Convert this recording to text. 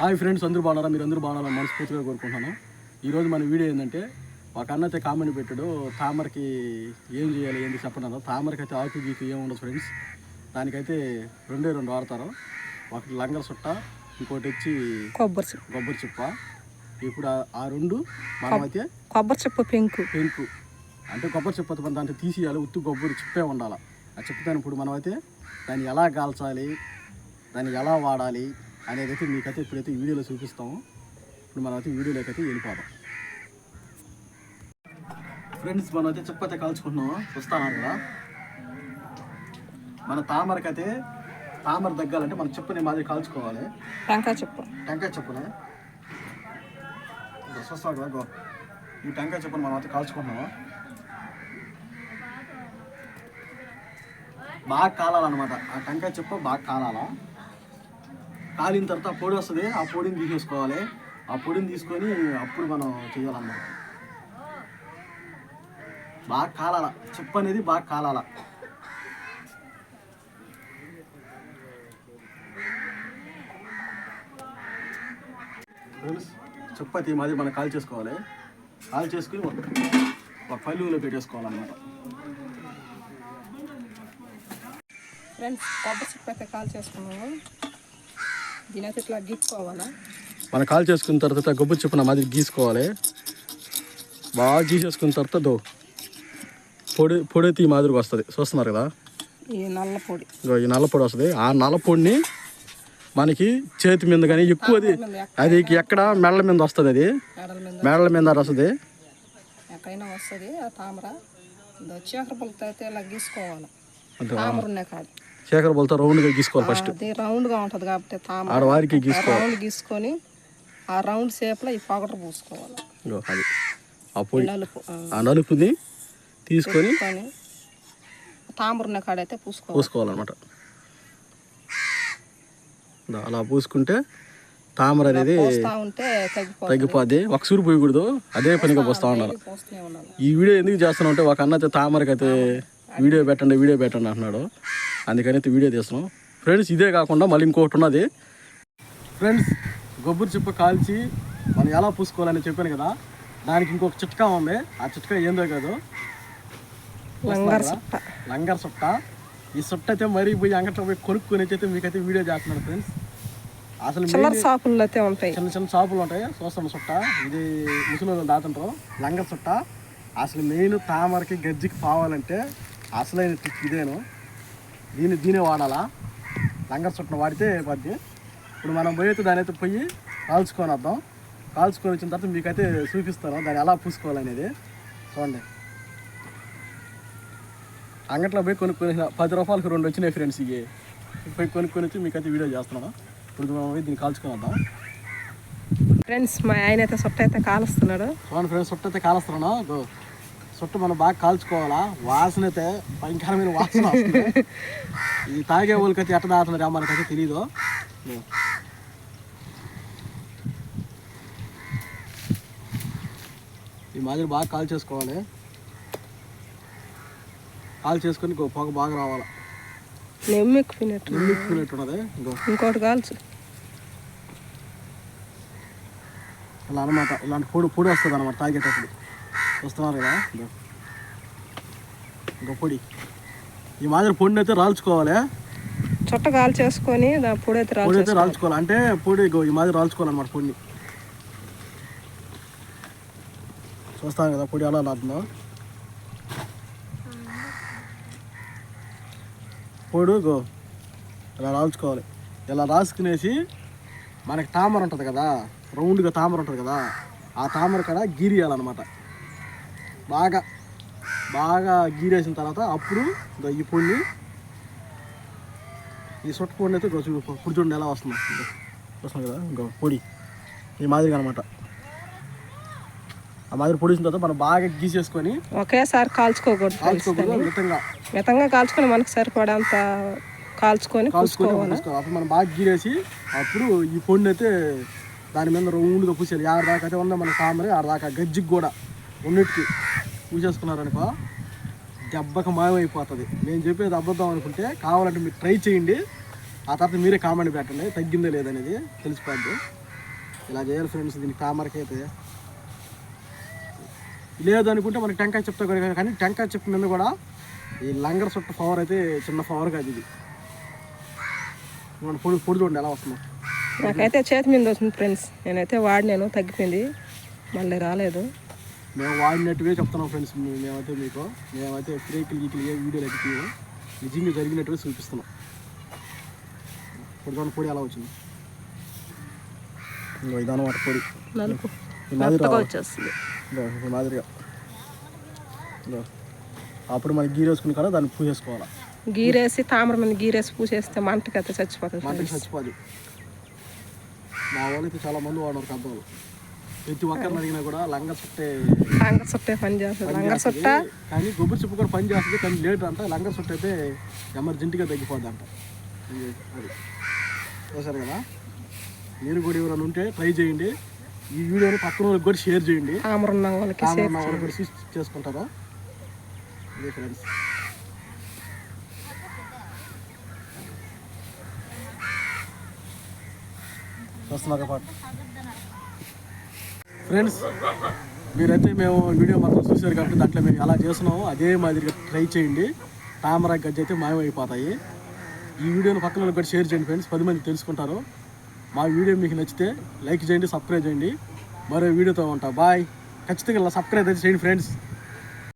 Hi friends అందరూ బాగున్నారా? మీరు అందరూ బాగున్నారా? మనస్ఫూర్తిగా కోరుకుంటున్నాను. ఈరోజు మన వీడియో ఏంటంటే ఒక అన్నైతే కామెంట్ పెట్టాడు తామరకి ఏం చేయాలి ఏంటి చెప్పండి. తామరకి అయితే ఆకు గీకు ఏం ఉండదు ఫ్రెండ్స్. దానికైతే రెండే రెండు వాడతారు. ఒకటి లంగల సుట్ట ఇంకోటి వచ్చి కొబ్బరి చిప్ప కొబ్బరి చిప్ప. ఇప్పుడు ఆ- రెండు మనమైతే కొబ్బరి చిప్ప పెంకు. పెంకు. అంటే కొబ్బరి చిప్ప మన దాంట్లో తీసేయాలి ఉత్తు కొబ్బరి చిప్పే ఉండాలి. ఆ చిప్పుతాను ఇప్పుడు మనమైతే దాన్ని ఎలా కాల్చాలి దాన్ని ఎలా వాడాలి అనేది అయితే మీకైతే ఇప్పుడైతే వీడియోలో చూపిస్తాము. ఇప్పుడు మనమైతే వీడియోలోకి అయితే వెళ్ళిపోదాం. ఫ్రెండ్స్ మనం అయితే చిప్ప అయితే కాల్చుకుంటున్నాము. చూస్తాను కదా? మన తామరకైతే తామర తగ్గాలంటే మన చిప్పని మాదిరి కాల్చుకోవాలి. టెంకాయ చిప్ప. టెంకాయ చెప్పునే? చూస్తాడు కదా? గో ఈ టెంకాయ చెప్పును మనం అయితే కాల్చుకుంటున్నాము. బాగా కాలాలన్నమాట. ఆ టెంకాయ చెప్పు బాగా కాలాలా? కాలిన తర్వాత పొడి వస్తుంది ఆ పొడిని తీసేసుకోవాలి. ఆ పొడిని తీసుకొని అప్పుడు మనం చేయాలన్నమాట. బాగా కాలాల చెప్పు అనేది బాగా కాలాల. ఫ్రెండ్స్ చపాతి మాది మనం కాల్ చేసుకోవాలి. కాల్ చేసుకుని ఒక పల్లెలో పెట్టేసుకోవాలన్నమాట. ఫ్రెండ్స్ కొబ్బరి చిప్ప కాల్ చేసుకున్నాము. దీని అయితే ఇట్లా గిట్టుకోవాలా మనం కాల్ చేసుకున్న తర్వాత గొబ్బు చెప్పున మాదిరి గీసుకోవాలి. బాగా గీసేసుకున్న తర్వాత దో పొడి పొడి ఈ మాదిరిగా వస్తుంది. చూస్తున్నారు కదా? ఈ నల్ల పొడి. ఈ నల్ల పొడి వస్తుంది. ఆ నల్ల పొడిని మనకి చేతి మీద కానీ ఎక్కువ అది అది ఎక్కడ మెళ్ళ మీద వస్తుంది అది. మెడల మీద. వస్తుంది ఎక్కడైనా వస్తుంది ఆ తామర. వచ్చి అక్కడ పొలతో అయితే తామర శేఖర్ బోల్తో రౌండ్గా గీసుకోవాలి ఫస్ట్ అది రౌండ్గా ఉంటుంది కాబట్టి తామర ఆడవారికి గీసుకోవాలి రౌండ్ గీసుకొని ఆ రౌండ్ షేప్లో ఈ పౌడర్ పూసుకోవాలి. ఇగో అది. ఆ పొడి. నలుపు ఆ, ఆ నలుపుని తీసుకొని పూసుకొని తామర ఉన్న కాడ అయితే పూసుకోవాలి. పూసుకోవాలన్నమాట. దా, అలా పూసుకుంటే తామర అనేది పోస్తా ఉంటే తగ్గిపోతుంది. తగ్గిపోద్ది. ఒక సూరు పోయకూడదు. అదే పనిగా పోస్తా ఉండాలి. పోస్తూనే ఉండాలి. ఈ వీడియో ఎందుకు చేస్తున్నాం అంటే ఒక అన్న అయితే తామరకి అయితే వీడియో పెట్టండి వీడియో పెట్టండి అంటున్నాడు. అందుకని అయితే వీడియో తీస్తున్నాం. ఫ్రెండ్స్ ఇదే కాకుండా మళ్ళీ ఇంకొకటి ఉన్నది. ఫ్రెండ్స్ కొబ్బరి చిప్ప కాల్చి మనం ఎలా పూసుకోవాలని చెప్పాను కదా దానికి ఇంకొక చిట్కా ఉంది. ఆ చిట్కా ఏందో కాదు. లంగర్ సుట్ట. సుట్ట. ఈ సుట్ట అయితే మరీ పోయి అంగట్లో పోయి కొనుక్కొని అయితే మీకైతే వీడియో చేస్తున్నాను ఫ్రెండ్స్. అసలు షాపుల్లో అయితే ఉంటాయి. చిన్న చిన్న షాపులు ఉంటాయి. చూస్తాం చుట్ట ఇది ముసలి దాతుంటారు లంగర్ చుట్ట అసలు మెయిన్ తామరకి గజ్జికి పోవాలంటే అసలైన ఇదేను. దీన్ని దీనే వాడాలా? లంగర్ చుట్టను వాడితే పద్ది ఇప్పుడు మనం పోయితే దాని అయితే పోయి కాల్చుకొని వద్దాం. కాల్చుకొని వచ్చిన తర్వాత మీకైతే చూపిస్తాను. దాన్ని ఎలా పూసుకోవాలనేది. చూడండి. అంగట్లో పోయి కొనుక్కొని పది రూపాయలకు రెండు వచ్చినాయి ఫ్రెండ్స్ ఇవి. పోయి కొనుక్కొని వచ్చి మీకైతే వీడియో చేస్తున్నాను. ఇప్పుడు మనం పోయి దీన్ని కాల్చుకొని వద్దాం. ఫ్రెండ్స్ మా ఆయన అయితే సుట్ట అయితే కాలుస్తున్నాడు. చూడండి ఫ్రెండ్స్ సుట్ట అయితే కాలుస్తున్నాను సుట్ట మనం బాగా కాల్చుకోవాలా? వాసన అయితే భయంకరమైన వాసన ఈ తాగే వాళ్ళకైతే ఎట్ట తాగుతున్నారు మనకైతే తెలీదు. ఈ మాదిరి బాగా కాల్ చేసుకోవాలి. కాల్ చేసుకొని ఇంకో పొగ బాగా రావాలి. నెమ్ము ఎక్కుపోయినట్టు నిమ్మిక్కునేట్టు ఉన్నది. ఇంకో ఇంకోటి కాల్చు. ఇలా అనమాట ఇలాంటి పొడి పొడి వస్తుంది అనమాట తాగేటప్పుడు. వస్తున్నారు కదా. ఇంకో పొడి. ఈ మాదిరి పొడిని అయితే రాల్చుకోవాలి. చుట్ట కాల్ చేసుకొని పొడి అయితే పొడి అయితే రాల్చుకోవాలి. అంటే పొడి ఈ మాదిరి రాల్చుకోవాలన్నమాట పొడిని. చూస్తాను కదా పొడి ఎలా లాడుతుందో పొడి గో ఇలా రాల్చుకోవాలి. ఇలా రాసుకునేసి మనకి తామర ఉంటుంది కదా? రౌండ్గా తామర ఉంటుంది కదా? ఆ తామర కాడ గీరియాలన్నమాట బాగా బాగా గీరేసిన తర్వాత అప్పుడు ఈ పొడిని ఈ సొట్టు పొడి అయితే చూడు ఇప్పుడు చూడండి ఎలా వస్తుంది. వస్తుంది కదా ఇంకో పొడి. ఈ మాదిరిగా అనమాట ఆ మాదిరి పొడిసిన తర్వాత మనం బాగా గీసేసుకొని ఒకేసారి కాల్చుకోకూడదు. కాల్చుకోకూడదు మితంగా. మితంగా కాల్చుకొని మనకు సరిపడేంత కాల్చుకొని కాల్చుకొని. అప్పుడు మనం బాగా గీరేసి అప్పుడు ఈ పొడిని అయితే దాని మీద రౌండ్గా పూసేయాలి. ఆరు దాకా అయితే ఉందా మన తామరే ఆరు దాకా గజ్జికి కూడా. ఉన్నట్టుకి పూసేసుకున్నారనుకో దెబ్బకి మాయమైపోతుంది. నేను చెప్పేది అబద్ధం అనుకుంటే కావాలంటే మీరు ట్రై చేయండి. ఆ తర్వాత మీరే కామెంట్ పెట్టండి. తగ్గిందో లేదనేది తెలిసిపోద్ది. ఇలా చేయాలి ఫ్రెండ్స్ దీనికి కామర్కి అయితే. లేదనుకుంటే మనకి టెంకాయ చెప్తా కూడా కానీ టెంకాయ చెప్పు మీద కూడా ఈ లంగర్ చుట్ట పవర్ అయితే చిన్న పవర్ కాదు ఇది. మన పొడి పొడి చూడండి ఎలా వస్తుందో. నాకైతే చేతి మీద వస్తుంది ఫ్రెండ్స్. నేనైతే వాడినాను తగ్గిపోయింది. మళ్ళీ రాలేదు. మేము వాడినట్టువే చెప్తున్నాం ఫ్రెండ్స్ మేమైతే మీకు మేమైతే ఫ్రేకులు గీకులు ఏ వీడియోలు అయితే తీయము. నిజంగా జరిగినట్టుగా చూపిస్తున్నాం. పొడి పొడి ఎలా వచ్చింది? ఇంకో ఇదన్నమాట పొడి. వచ్చేస్తుంది. మాదిరిగా. అప్పుడు మనకి గీర వేసుకుని కదా దాన్ని పూసేసుకోవాలి గీరేసి తామర మీద గీరేసి పూసేస్తే మంటకైతే చచ్చిపోతుంది మంటకి చచ్చిపోదు. మా వాళ్ళు అయితే చాలా మంది వాడరు పెద్దవాళ్ళు. ప్రతి ఒక్కరిని అడిగినా కూడా లంగ చుట్టే లంగర్ చుట్టే పని చేస్తుంది. చేస్తుంది. చుట్ట కానీ కొబ్బరి చెప్పు కూడా పని చేస్తుంది. కానీ లేట్ అంట లంగర్ చుట్ట అయితే ఎమర్జెంట్గా తగ్గిపోద్ది అంట అది. చూసారు కదా? మీరు కూడా ఎవరైనా ఉంటే ట్రై చేయండి. ఈ వీడియోని పక్కన వాళ్ళకి కూడా షేర్ చేయండి. తామర ఉన్న వాళ్ళకి కామన్ సేఫ్ ఉన్న వాళ్ళు కూడా చూసి చేసుకుంటారు? ఇదే ఫ్రెండ్స్. వస్తున్నారు పాటు. ఫ్రెండ్స్ మీరైతే మేము వీడియో మొత్తం చూసారు కాబట్టి దాంట్లో మేము ఎలా చేస్తున్నామో అదే మాదిరిగా ట్రై చేయండి. తామరా గజ్జి అయితే మాయమైపోతాయి. ఈ వీడియోని పక్కన కూడా షేర్ చేయండి ఫ్రెండ్స్ పది మంది తెలుసుకుంటారు. మా వీడియో మీకు నచ్చితే లైక్ చేయండి సబ్స్క్రైబ్ చేయండి. మరో వీడియోతో ఉంటా. బాయ్ ఖచ్చితంగా సబ్స్క్రైబ్ అయితే చేయండి ఫ్రెండ్స్